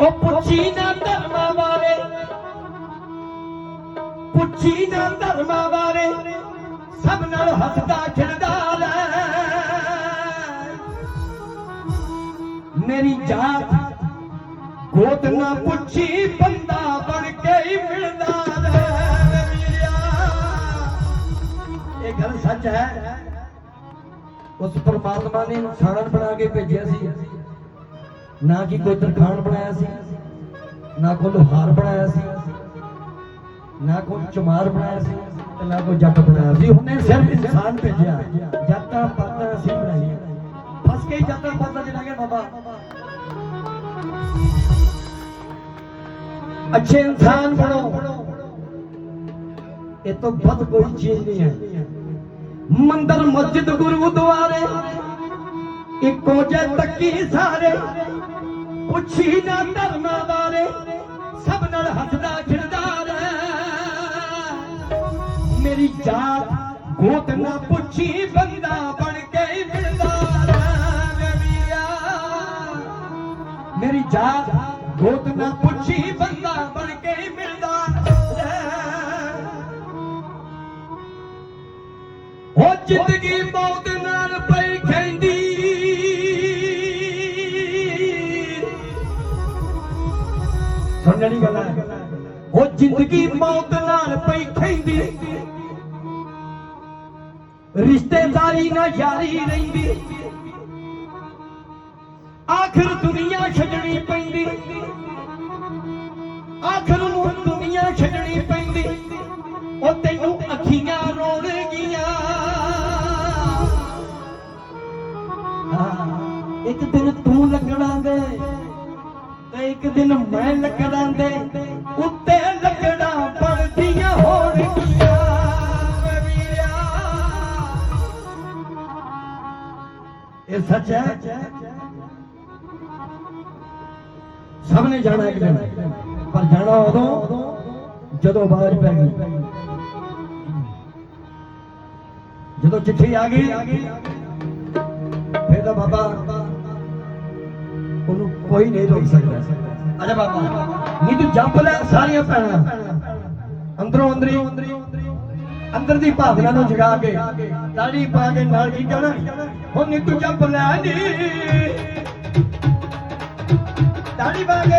ਉਹ ਪੁੱਛੀ ਨਾ ਧਰਮਾਂ ਬਾਰੇ। ਪੁੱਛੀ ਨਾ ਧਰਮਾਂ ਬਾਰੇ, ਸਭ ਨਾਲ ਹੱਸਦਾ ਖਿੜਦਾ ਲੈ। ਮੇਰੀ ਜਾਤ ਗੋਤ ਨਾ ਪੁੱਛੀ, ਬੰਦਾ ਬਣ ਕੇ ਹੀ ਮਿਲਦਾ ਲੈ। ਵੀਰਿਆ ਇਹ ਗੱਲ ਸੱਚ ਹੈ। ਉਸ ਪਰਮਾਤਮਾ ਨੇ ਇਨਸਾਨ ਬਣਾ ਕੇ ਭੇਜਿਆ ਸੀ। ਨਾ ਕਿ ਕੋਈ ਤਰਖਾਣ ਬਣਾਇਆ ਸੀ, ਨਾ ਕੋਈ ਲੋਹਾਰ ਬਣਾਇਆ ਸੀ, ਨਾ ਕੋਈ ਚਮਾਰ ਬਣਾਇਆ ਸੀ ਤੇ ਨਾ ਕੋਈ ਜੱਟ ਬਣਾਇਆ ਸੀ। ਉਹਨੇ ਸਿਰਫ ਇਨਸਾਨ ਭੇਜਿਆ ਜੱਟਾਂ ਪਾਤਾਂ ਅਸੀਂ ਬਣਾਈਆਂ। ਫਸ ਕੇ ਹੀ ਪਾਤਾਂ ਚ ਲੱਗ ਬਾਬਾ। ਅੱਛੇ ਇਨਸਾਨ ਬਣੋ। ਇਹ ਤੋਂ ਵੱਧ ਕੋਈ ਚੀਜ਼ ਨਹੀਂ ਹੈ। ਮੰਦਰ, ਮਸਜਿਦ ਗੁਰਦੁਆਰੇ ਇੱਕੋ ਜੇ ਤੱਕੀ ਸਾਰੇ, ਪੁੱਛੀ ਨਾ ਧਰਮਾਂ ਬਾਰੇ, ਸਭ ਨਾਲ ਹੱਸਦਾ ਖਿੜਦਾ ਰਹਿ। ਮੇਰੀ ਜਾਤ ਗੋਤ ਨਾ ਪੁੱਛੀ, ਬੰਦਾ ਬਣ ਕੇ ਮਿਲਦਾ ਰਹਿ ਮੇਰੀ ਜਾਤ ਗੋਤ ਨਾ ਪੁੱਛੀ, ਬੰਦਾ ਬਣ ਕੇ ਮਿਲਦਾ ਰਹਿ। ਉਹ ਜ਼ਿੰਦਗੀ ਮੌਤ ਸੁਣਨੀ ਗੱਲ ਹੈ ਉਹ ਜ਼ਿੰਦਗੀ ਮੌਤ ਨਾਲ ਪਈ ਖੈਂਦੀ ਰਿਸ਼ਤੇਦਾਰੀ ਨਾ ਯਾਰੀ ਰਹਿੰਦੀ। ਆਖਰ ਦੁਨੀਆ ਛੱਡਣੀ ਪੈਂਦੀ। ਆਖਰ ਨੂੰ ਦੁਨੀਆ ਛੱਡਣੀ ਪੈਂਦੀ। ਉਹ ਤੈਨੂੰ ਅੱਖੀਆਂ ਰੋਣਗੀਆਂ। ਇੱਕ ਦਿਨ ਤੂੰ ਲੱਗਣਾ ਇੱਕ ਦਿਨ ਮੈਂ ਲੱਗਣਾ ਦੇ ਉੱਤੇ ਲੱਗਣਾ ਬਣਦੀਆਂ ਹੋਣਗੀਆਂ ਇਹ ਸੱਚ ਹੈ? ਸਭ ਨੇ ਜਾਣਾ ਇੱਕ ਦਿਨ, ਪਰ ਜਾਣਾ ਉਦੋਂ ਜਦੋਂ ਆਵਾਜ਼ ਪੈ ਗਈ। ਜਦੋਂ ਚਿੱਠੀ ਆ ਗਈ, ਫਿਰ ਤਾਂ ਬਾਬਾ ਉਹਨੂੰ ਕੋਈ ਨਹੀਂ ਰੋਕ ਸਕਦਾ। ਅਜਾ ਬਾਬਾ ਨਹੀਂ ਤੂੰ ਜੰਪ ਲੈ ਸਾਰੀਆਂ ਭੈਣਾਂ। ਅੰਦਰੋਂ ਅੰਦਰੀ, ਅੰਦਰ ਦੀ ਭਾਵਨਾ ਨੂੰ ਜਗਾ ਕੇ ਤਾੜੀ ਪਾ ਕੇ ਨਾਲ ਕੀ ਕਹਿਣਾ? ਹੁਣ ਨਹੀਂ ਤੂੰ ਜੰਪ ਲੈ, ਨੀ। ਤਾੜੀ ਪਾ ਕੇ